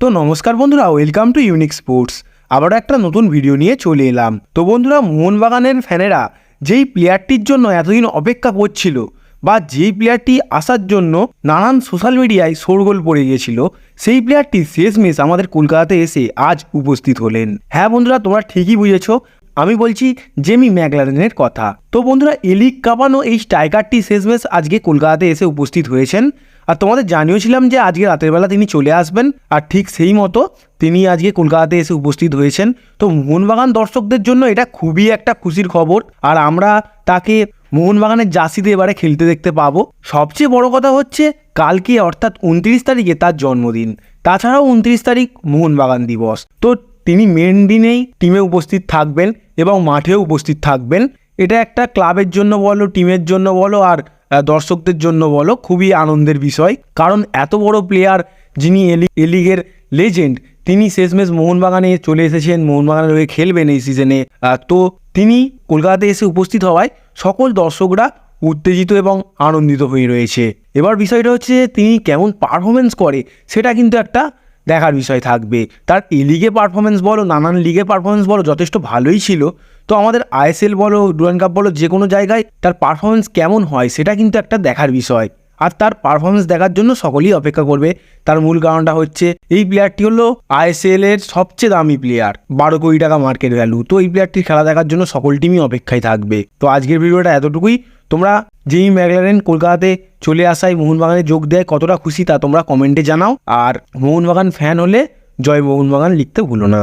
তো নমস্কার বন্ধুরা ওয়েলকাম টু ইউনিক স্পোর্টস আবারও একটা নতুন ভিডিও নিয়ে চলে এলাম। তো বন্ধুরা, মোহনবাগানের ফ্যানেরা যেই প্লেয়ারটির জন্য এতদিন অপেক্ষা করছিল বা যেই প্লেয়ারটি আসার জন্য নানান সোশ্যাল মিডিয়ায় শোরগোল পড়ে গিয়েছিল সেই প্লেয়ারটি শেষমেশ আমাদের কলকাতাতে এসে আজ উপস্থিত হলেন। হ্যাঁ বন্ধুরা, তোমরা ঠিকই বুঝেছ আমি বলছি জেমি ম্যাকলারেনের কথা। তো বন্ধুরা এলিক কাপানো এই স্ট্রাইকারটি শেষমেশ আজকে কলকাতাতে এসে উপস্থিত হয়েছেন। আর তোমাদের জানিয়েছিলাম যে আজকে রাতের বেলা তিনি চলে আসবেন, আর ঠিক সেই মতো তিনি আজকে কলকাতাতে এসে উপস্থিত হয়েছেন। তো মোহনবাগান দর্শকদের জন্য এটা খুবই একটা খুশির খবর, আর আমরা তাকে মোহনবাগানের জার্সিতে এবারে খেলতে দেখতে পাবো। সবচেয়ে বড় কথা হচ্ছে, কালকে অর্থাৎ উনত্রিশ তারিখে তার জন্মদিন। তাছাড়াও উনত্রিশ তারিখ মোহনবাগান দিবস। তো তিনি মেন দিনেই টিমে উপস্থিত থাকবেন এবং মাঠেও উপস্থিত থাকবেন। এটা একটা ক্লাবের জন্য বলো টিমের জন্য বলো আর দর্শকদের জন্য বলো, খুবই আনন্দের বিষয়। কারণ এত বড় প্লেয়ার যিনি এলি এলিগের লেজেন্ড তিনি শেষমেশ মোহনবাগানে চলে এসেছেন মোহনবাগানের হয়ে খেলবেন এই সিজনে তো তিনি কলকাতাতে এসে উপস্থিত হওয়ায় সকল দর্শকরা উত্তেজিত এবং আনন্দিত হয়ে রয়েছে। এবার বিষয়টা হচ্ছে তিনি কেমন পারফরমেন্স করে, সেটা কিন্তু একটা দেখার বিষয় থাকবে। তার এ লিগে পারফরমেন্স বলো, নানান লিগে পারফরমেন্স বলো, যথেষ্ট ভালোই ছিল। তো আমাদের আইএসএল বলো ডুরান কাপ বলো, যে কোনো জায়গায় তার পারফরমেন্স কেমন হয়, সেটা কিন্তু একটা দেখার বিষয়। আর তার পারফরমেন্স দেখার জন্য সকলেই অপেক্ষা করবে। তার মূল কারণটা হচ্ছে, এই প্লেয়ারটি হলো আইএসএল এর সবচেয়ে দামি প্লেয়ার বারো কোটি টাকা মার্কেট ভ্যালু তো এই প্লেয়ারটির খেলা দেখার জন্য সকল টিমই অপেক্ষায় থাকবে। তো আজকের ভিডিওটা এতটুকুই। তোমরা যেই ম্যাকলারেন কলকাতাতে চলে আসায় মোহনবাগানে যোগ দেয়, কতটা খুশি তা তোমরা কমেন্টে জানাও। আর মোহনবাগান ফ্যান হলে জয় মোহনবাগান লিখতে ভুলো না।